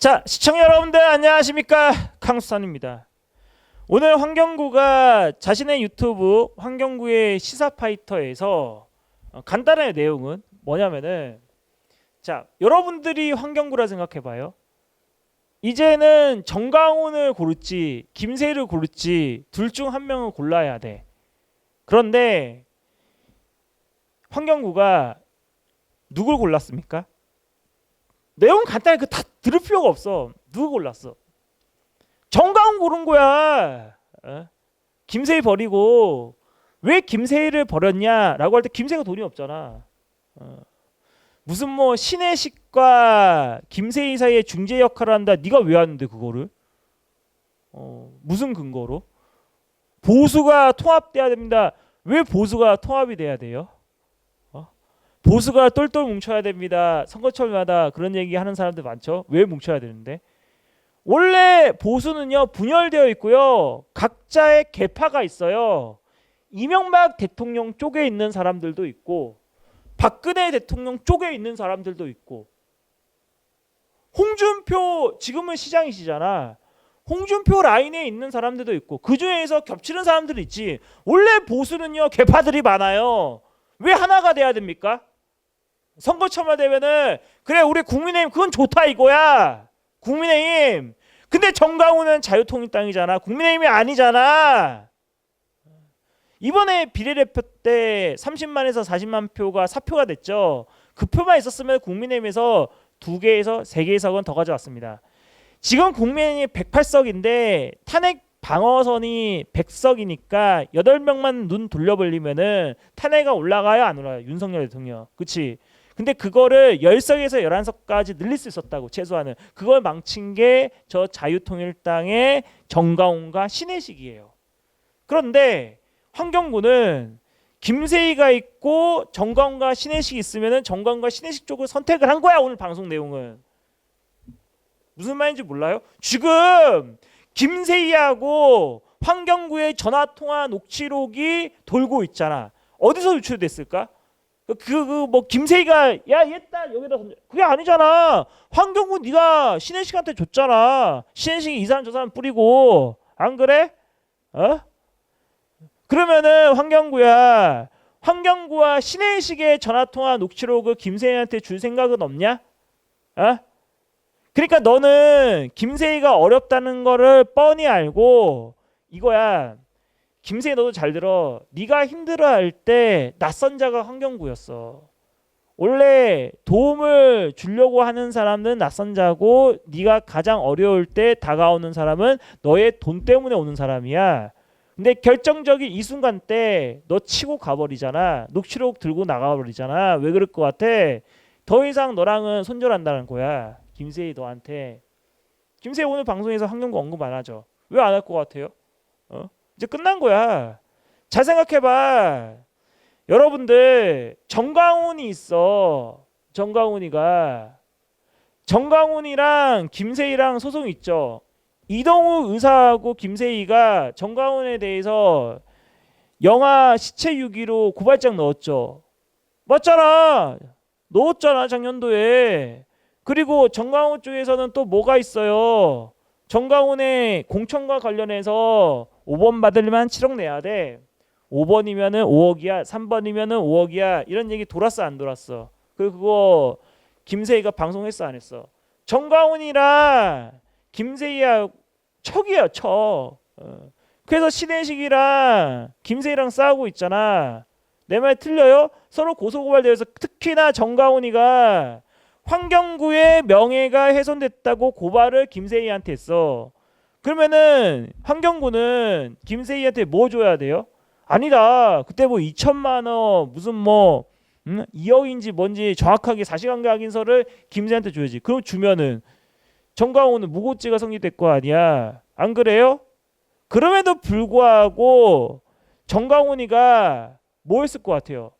자, 시청자 여러분들 안녕하십니까? 강수산입니다. 오늘 환경구가 자신의 유튜브 환경구의 시사파이터에서 어, 간단한 내용은 뭐냐면은 자, 여러분들이 환경구라 생각해 봐요. 이제는 정강훈을 고를지 김세희를 고를지 둘 중 한 명을 골라야 돼. 그런데 환경구가 누굴 골랐습니까? 내용 간단히 그 다 들을 필요가 없어. 누구 골랐어? 정강훈 고른 거야. 어? 김세희 버리고 왜 김세희를 버렸냐라고 할 때 김세희가 돈이 없잖아. 어. 무슨 뭐 신혜식과 김세희 사이에 중재 역할을 한다. 네가 왜 하는데 그거를? 어, 무슨 근거로? 보수가 통합돼야 됩니다. 왜 보수가 통합이 돼야 돼요? 보수가 똘똘 뭉쳐야 됩니다. 선거철마다 그런 얘기 하는 사람들 많죠. 왜 뭉쳐야 되는데? 원래 보수는요 분열되어 있고요. 각자의 계파가 있어요. 이명박 대통령 쪽에 있는 사람들도 있고 박근혜 대통령 쪽에 있는 사람들도 있고 홍준표 지금은 시장이시잖아. 홍준표 라인에 있는 사람들도 있고 그 중에서 겹치는 사람들이 있지. 원래 보수는요 계파들이 많아요. 왜 하나가 돼야 됩니까? 선거철만 되면은 그래 우리 국민의힘 그건 좋다 이거야. 국민의힘. 근데 정강훈은 자유통일당이잖아. 국민의힘이 아니잖아. 이번에 비례대표 때 30만에서 40만 표가 사표가 됐죠. 그 표만 있었으면 국민의힘에서 두 개에서 세 개의 석은 더 가져왔습니다. 지금 국민의힘이 108석인데 탄핵 방어선이 100석이니까 8명만 눈 돌려버리면은 탄핵이 올라가요 안 올라가요 윤석열 대통령 그치 근데 그거를 10석에서 11석까지 늘릴 수 있었다고 최소한은 그걸 망친 게 저 자유통일당의 정가온과 신혜식이에요 그런데 환경부는 김세희가 있고 정가온과 신혜식이 있으면은 정가온과 신혜식 쪽을 선택을 한 거야 오늘 방송 내용은 무슨 말인지 몰라요? 지금 김세희하고 환경구의 전화 통화 녹취록이 돌고 있잖아. 어디서 유출됐을까? 그그뭐 김세희가 야 얘 딸 여기다 던져. 그게 아니잖아. 환경구 네가 신혜식한테 줬잖아. 신혜식이 이 사람 저 사람 뿌리고 안 그래? 어? 그러면은 환경구야. 환경구와 신혜식의 전화 통화 녹취록을 김세희한테 줄 생각은 없냐? 어? 그러니까 너는 김세희가 어렵다는 거를 뻔히 알고 이거야. 김세희 너도 잘 들어. 네가 힘들어할 때 낯선 자가 환경구였어. 원래 도움을 주려고 하는 사람은 낯선 자고 네가 가장 어려울 때 다가오는 사람은 너의 돈 때문에 오는 사람이야. 근데 결정적인 이 순간 때 너 치고 가버리잖아. 녹취록 들고 나가버리잖아. 왜 그럴 것 같아? 더 이상 너랑은 손절한다는 거야. 김세희 너한테 김세희 오늘 방송에서 환경구 언급 안 하죠. 왜 안 할 것 같아요? 어? 이제 끝난 거야. 잘 생각해봐. 여러분들 정강훈이 있어. 정강훈이가 정강훈이랑 김세희랑 소송 있죠. 이동우 의사하고 김세희가 정강훈에 대해서 영화 시체 유기로 고발장 넣었죠. 맞잖아. 넣었잖아 작년도에. 그리고 정강훈 쪽에서는 또 뭐가 있어요? 정강훈의 공천과 관련해서 5번 받으려면 7억 내야 돼. 5번이면은 5억이야. 3번이면은 5억이야. 이런 얘기 돌았어 안 돌았어? 그 그거 김세희가 방송했어 안 했어? 정강훈이랑 김세희야 척이야 척. 어. 그래서 신혜식이랑 김세희랑 싸우고 있잖아. 내 말 틀려요? 서로 고소고발되어서 특히나 정강훈이가 환경구의 명예가 훼손됐다고 고발을 김세희한테 했어. 그러면은 환경구는 김세희한테 뭐 줘야 돼요? 아니다. 그때 뭐 2천만 원 무슨 뭐 음? 2억인지 뭔지 정확하게 사실관계 확인서를 김세희한테 줘야지. 그럼 주면은 정강호는 무고죄가 성립될 거 아니야. 안 그래요? 그럼에도 불구하고 정강훈이가 뭐 했을 것 같아요?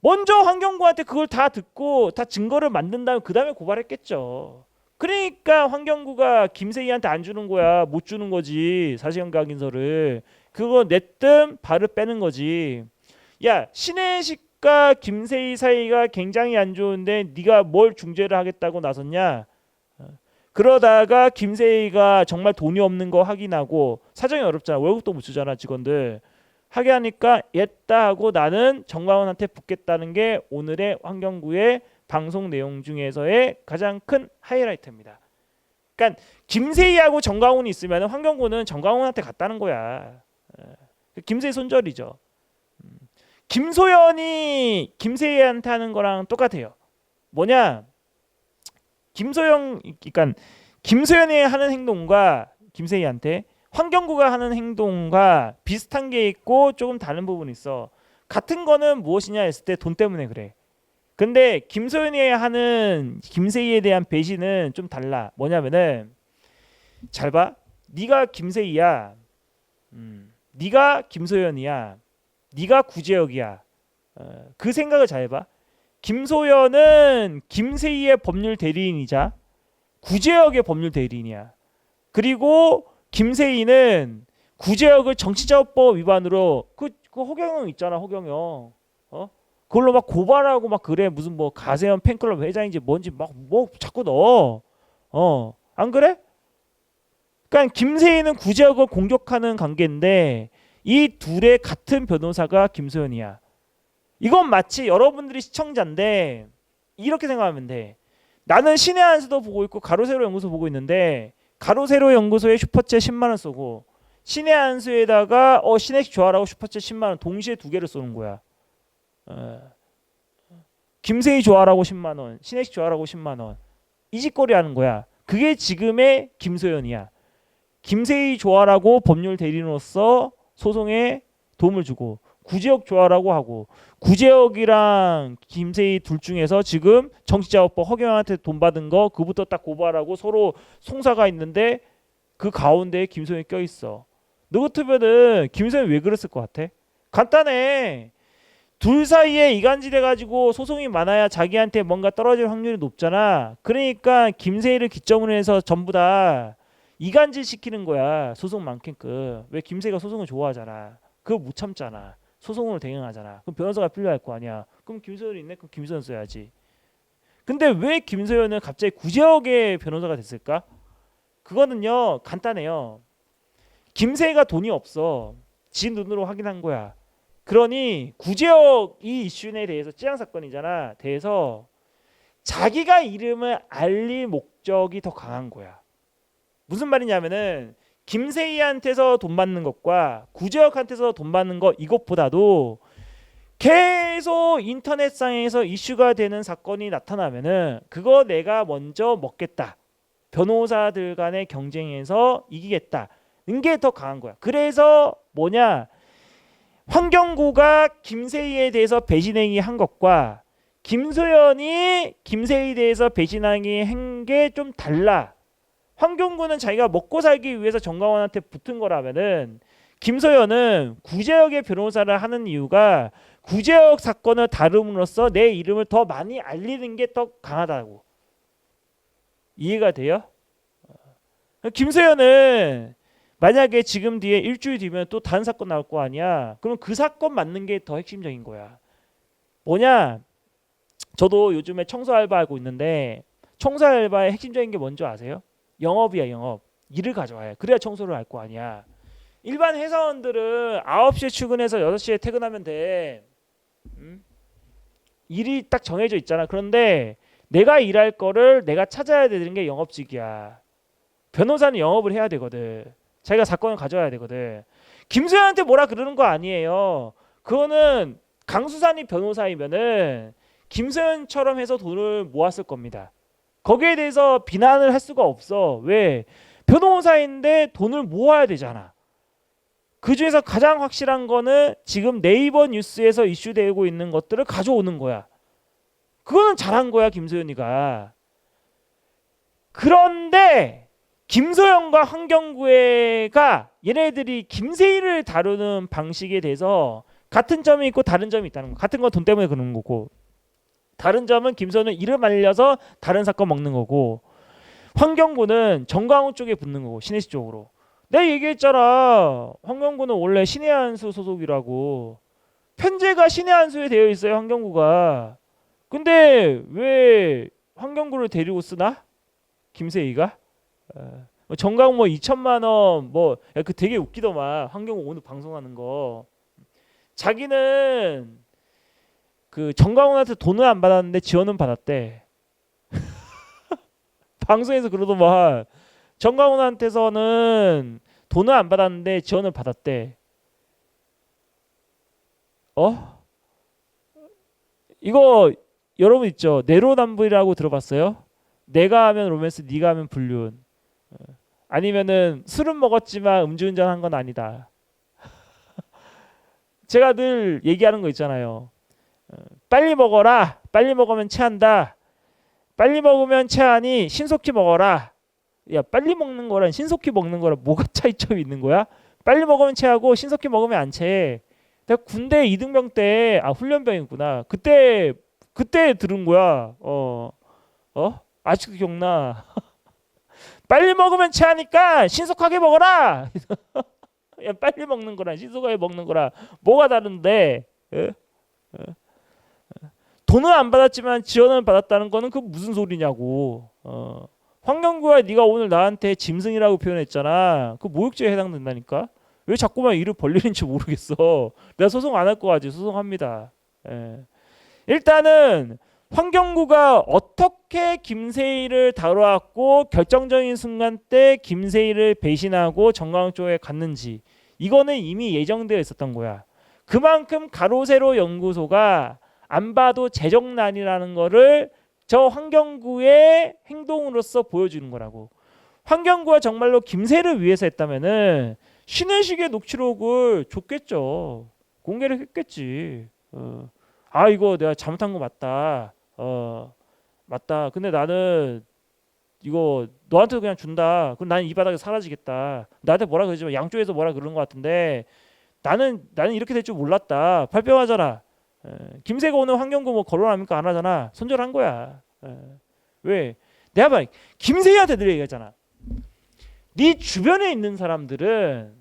먼저 환경구한테 그걸 다 듣고 다 증거를 만든 다음에 그 다음에 고발했겠죠. 그러니까 환경구가 김세희한테 안 주는 거야. 못 주는 거지. 사실관계 확인서를. 그거 내뜸 발을 빼는 거지. 야 신혜식과 김세희 사이가 굉장히 안 좋은데 네가 뭘 중재를 하겠다고 나섰냐? 그러다가 김세희가 정말 돈이 없는 거 확인하고 사정이 어렵잖아. 월급도 못 주잖아 직원들. 하게 하니까 옛다 하고 나는 정광훈한테 붙겠다는 게 오늘의 환경구의 방송 내용 중에서의 가장 큰 하이라이트입니다. 그러니까 김세희하고 정광훈이 있으면 환경구는 정광훈한테 갔다는 거야. 예. 김세희 손절이죠. 음. 김소연이 김세희한테 하는 거랑 똑같아요. 뭐냐? 김소영 그러니까 김소연이 하는 행동과 김세희한테 환경구가 하는 행동과 비슷한 게 있고 조금 다른 부분이 있어. 같은 거는 무엇이냐 했을 때 돈 때문에 그래. 근데 김소연이 하는 김세희에 대한 배신은 좀 달라. 뭐냐면은 잘 봐. 네가 김세희야. 음. 네가 김소연이야. 네가 구제혁이야. 어, 그 생각을 잘 봐. 김소연은 김세희의 법률 대리인이자 구제혁의 법률 대리인이야. 그리고 김세희는 구제혁을 정치자금법 위반으로 그, 그 허경영 있잖아 허경영 어 그걸로 막 고발하고 막 그래 무슨 뭐 가세현 팬클럽 회장인지 뭔지 막 뭐 자꾸 넣어 어 안 그래? 그러니까 김세희는 구제혁을 공격하는 관계인데 이 둘의 같은 변호사가 김소연이야. 이건 마치 여러분들이 시청자인데 이렇게 생각하면 돼. 나는 신의 한수도 보고 있고 가로세로 연구소 보고 있는데 가로세로 연구소에 슈퍼챗 10만 원 쏘고 신의 한수에다가 어 신혜식 좋아라고 슈퍼챗 10만 원 동시에 두 개를 쏘는 거야. 어. 김세희 좋아라고 10만 원, 신혜식 좋아라고 10만 원. 이 짓거리 하는 거야. 그게 지금의 김소연이야. 김세희 좋아라고 법률 대리인으로서 소송에 도움을 주고 구제혁 좋아라고 하고 구제혁이랑 김세희 둘 중에서 지금 정치자금법 허경영한테 돈 받은 거 그부터 딱 고발하고 서로 송사가 있는데 그 가운데에 김소연이 껴 있어. 너 같으면은 김소연이 왜 그랬을 것 같아? 간단해. 둘 사이에 이간질해 가지고 소송이 많아야 자기한테 뭔가 떨어질 확률이 높잖아. 그러니까 김세희를 기점으로 해서 전부 다 이간질 시키는 거야. 소송 많게끔. 왜 김세희가 소송을 좋아하잖아. 그거 못 참잖아. 소송으로 대응하잖아. 그럼 변호사가 필요할 거 아니야. 그럼 김소연이 있네. 그럼 김소연 써야지. 근데 왜 김소연은 갑자기 구제역의 변호사가 됐을까? 그거는요 간단해요. 김세희가 돈이 없어. 지 눈으로 확인한 거야. 그러니 구제역 이 이슈에 대해서 찌양 사건이잖아. 대해서 자기가 이름을 알릴 목적이 더 강한 거야. 무슨 말이냐면은 김세희한테서 돈 받는 것과 구제혁한테서 돈 받는 것 이것보다도 계속 인터넷상에서 이슈가 되는 사건이 나타나면은 그거 내가 먼저 먹겠다. 변호사들 간의 경쟁에서 이기겠다. 는게 더 강한 거야. 그래서 뭐냐? 환경구가 김세희에 대해서 배신행위 한 것과 김소연이 김세희에 대해서 배신행위 한 게 좀 달라. 환경구는 자기가 먹고 살기 위해서 정광원한테 붙은 거라면은 김소연은 구제역의 변호사를 하는 이유가 구제역 사건을 다룸으로써 내 이름을 더 많이 알리는 게 더 강하다고 이해가 돼요? 김소연은 만약에 지금 뒤에 일주일 뒤면 또 다른 사건 나올 거 아니야. 그럼 그 사건 맞는 게 더 핵심적인 거야. 뭐냐? 저도 요즘에 청소 알바하고 있는데 청소 알바의 핵심적인 게 뭔지 아세요? 영업이야 영업. 일을 가져와야 그래야 청소를 할 거 아니야. 일반 회사원들은 9시에 출근해서 6시에 퇴근하면 돼. 음? 일이 딱 정해져 있잖아. 그런데 내가 일할 거를 내가 찾아야 되는 게 영업직이야. 변호사는 영업을 해야 되거든. 자기가 사건을 가져와야 되거든. 김수현한테 뭐라 그러는 거 아니에요. 그거는 강수산이 변호사이면은 김수현처럼 해서 돈을 모았을 겁니다. 거기에 대해서 비난을 할 수가 없어. 왜? 변호사인데 돈을 모아야 되잖아. 그 중에서 가장 확실한 거는 지금 네이버 뉴스에서 이슈되고 있는 것들을 가져오는 거야. 그거는 잘한 거야, 김소연이가. 그런데 김소연과 황경구가 얘네들이 김세희를 다루는 방식에 대해서 같은 점이 있고 다른 점이 있다는 거. 같은 건 돈 때문에 그러는 거고 다른 점은 김소연은 이름 알려서 다른 사건 먹는 거고 황경구는 정광훈 쪽에 붙는 거고 신혜식 쪽으로. 내가 얘기했잖아. 황경구는 원래 신의 한수 소속이라고. 편제가 신의 한수에 되어 있어요. 황경구가. 근데 왜 황경구를 데리고 쓰나? 김세희가? 어, 뭐 정강 뭐 2천만 원, 뭐 그 되게 웃기더만 환경부 오늘 방송하는 거. 자기는 그 정강훈한테 돈을 안 받았는데 지원은 받았대. 방송에서 그러더만 정강훈한테서는 돈을 안 받았는데 지원을 받았대. 어? 이거 여러분 있죠? 내로남불이라고 들어봤어요? 내가 하면 로맨스, 네가 하면 불륜. 어. 아니면은 술은 먹었지만 음주운전 한 건 아니다. 제가 늘 얘기하는 거 있잖아요. 어, 빨리 먹어라. 빨리 먹으면 체한다. 빨리 먹으면 체하니 신속히 먹어라. 야 빨리 먹는 거랑 신속히 먹는 거랑 뭐가 차이점이 있는 거야? 빨리 먹으면 체하고 신속히 먹으면 안 체해. 내가 군대 이등병 때 아 훈련병이구나. 그때 그때 들은 거야. 어 어? 아직도 기억나. 빨리 먹으면 체하니까 신속하게 먹어라. 야 빨리 먹는 거랑 신속하게 먹는 거랑 뭐가 다른데? 돈을 안 받았지만 지원을 받았다는 거는 그 무슨 소리냐고. 어. 환경부가 네가 오늘 나한테 짐승이라고 표현했잖아. 그 모욕죄에 해당된다니까. 왜 자꾸만 이를 벌리는지 모르겠어. 내가 소송 안 할 거 같지. 소송합니다. 예. 일단은 환경부가 어떻게 김세희를 다뤄왔고 결정적인 순간 때 김세희를 배신하고 정강 쪽에 갔는지 이거는 이미 예정되어 있었던 거야. 그만큼 가로세로 연구소가 안 봐도 재정난이라는 거를 저 환경구의 행동으로서 보여주는 거라고. 환경구가 정말로 김세를 위해서 했다면은 쉬는 시기에 녹취록을 줬겠죠. 공개를 했겠지. 어. 아 이거 내가 잘못한 거 맞다. 어 맞다. 근데 나는 이거 너한테 그냥 준다. 그럼 나는 이 바닥에 사라지겠다. 나한테 뭐라 그러지만 양쪽에서 뭐라 그러는 것 같은데 나는 나는 이렇게 될 줄 몰랐다. 발뺌하잖아. 에, 김세가 오늘 환경구 뭐 거론합니까 안 하잖아. 손절한 거야. 에, 왜? 내가 봐 김세희한테 늘 얘기하잖아. 네 주변에 있는 사람들은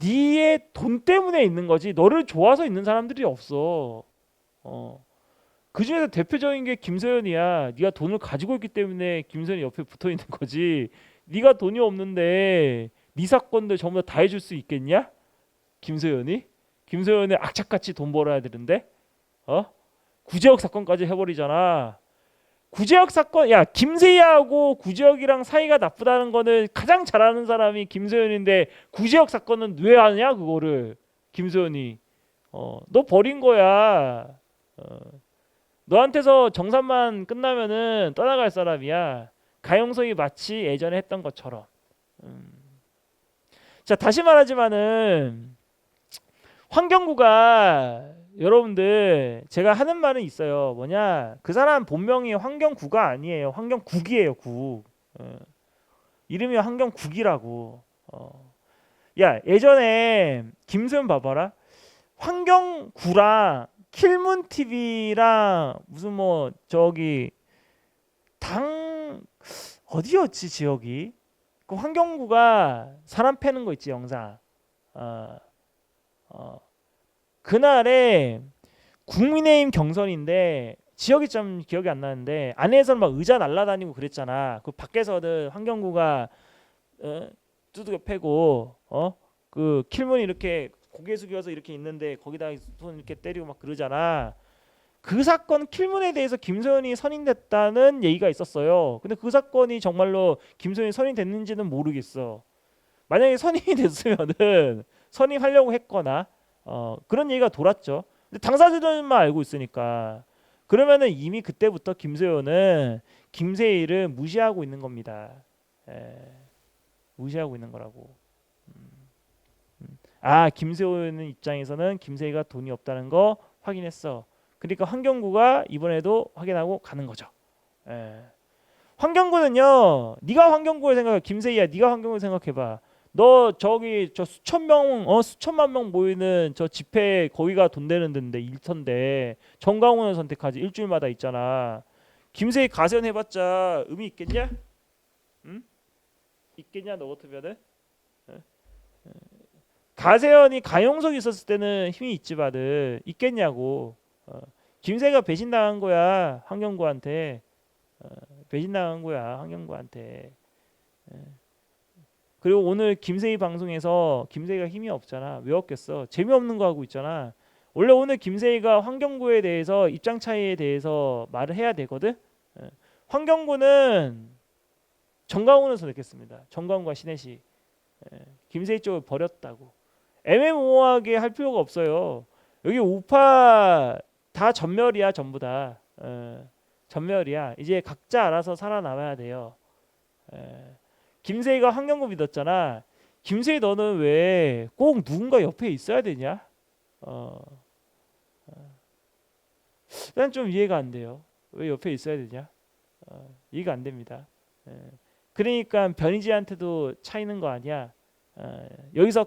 네의 돈 때문에 있는 거지 너를 좋아서 있는 사람들이 없어. 어. 그 중에서 대표적인 게 김서연이야. 네가 돈을 가지고 있기 때문에 김서연이 옆에 붙어 있는 거지. 네가 돈이 없는데 네 사건들 전부 다 해줄 수 있겠냐? 김서연이? 김서연이 악착같이 돈 벌어야 되는데, 어? 구제역 사건까지 해버리잖아. 구제역 사건, 야 김세희하고 구제역이랑 사이가 나쁘다는 거는 가장 잘 아는 사람이 김서연인데 구제역 사건은 왜 하냐 그거를 김서연이, 어, 너 버린 거야. 어. 너한테서 정산만 끝나면은 떠나갈 사람이야. 가용성이 마치 예전에 했던 것처럼. 음. 자 다시 말하지만은 환경구가 여러분들 제가 하는 말은 있어요. 뭐냐 그 사람 본명이 환경구가 아니에요. 환경국이에요. 국. 어. 이름이 환경국이라고. 어. 야 예전에 김수현 봐봐라. 환경구랑 킬문 TV랑 무슨 뭐 저기 당 어디였지 지역이? 그 환경구가 사람 패는 거 있지 영상. 어, 어. 그날에 국민의힘 경선인데 지역이 좀 기억이 안 나는데 안에서는 막 의자 날라다니고 그랬잖아. 그 밖에서는 환경구가 어, 두들겨 패고 어그 킬문이 이렇게 고개 숙여서 이렇게 있는데 거기다 손 이렇게 때리고 막 그러잖아. 그 사건 킬문에 대해서 김소연이 선임됐다는 얘기가 있었어요. 근데 그 사건이 정말로 김소연이 선임됐는지는 모르겠어. 만약에 선임이 됐으면은 선임하려고 했거나 어, 그런 얘기가 돌았죠. 근데 당사자들만 알고 있으니까 그러면은 이미 그때부터 김소연은 김세희를 무시하고 있는 겁니다. 에, 무시하고 있는 거라고. 아 김세호는 입장에서는 김세희가 돈이 없다는 거 확인했어. 그러니까 환경구가 이번에도 확인하고 가는 거죠. 예. 환경구는요. 네가 환경구를 생각해. 김세희야, 네가 환경구 생각해봐. 너 저기 저 수천 명, 어 수천만 명 모이는 저 집회 거기가 돈 되는 데인데 일터인데 정강훈을 선택하지 일주일마다 있잖아. 김세희 가세연 해봤자 의미 있겠냐? 응? 있겠냐 너 같으면은? 가세현이 가용석이 있었을 때는 힘이 있지만은 있겠냐고. 어, 김세가 배신당한 거야 환경구한테. 어, 배신당한 거야 환경구한테. 예. 그리고 오늘 김세희 방송에서 김세희가 힘이 없잖아. 왜 없겠어? 재미없는 거 하고 있잖아. 원래 오늘 김세희가 환경구에 대해서 입장 차이에 대해서 말을 해야 되거든. 예. 환경구는 정강훈을 선택했습니다. 정강훈과 신혜식. 예. 김세희 쪽을 버렸다고. 애매모호하게 할 필요가 없어요. 여기 우파 다 전멸이야 전부 다. 예. 전멸이야. 이제 각자 알아서 살아남아야 돼요. 예. 김세희가 환경구 믿었잖아. 김세희 너는 왜 꼭 누군가 옆에 있어야 되냐? 어. 어. 난 좀 이해가 안 돼요. 왜 옆에 있어야 되냐? 어, 이해가 안 됩니다. 예. 그러니까 변희재한테도 차이는 거 아니야. 어, 여기서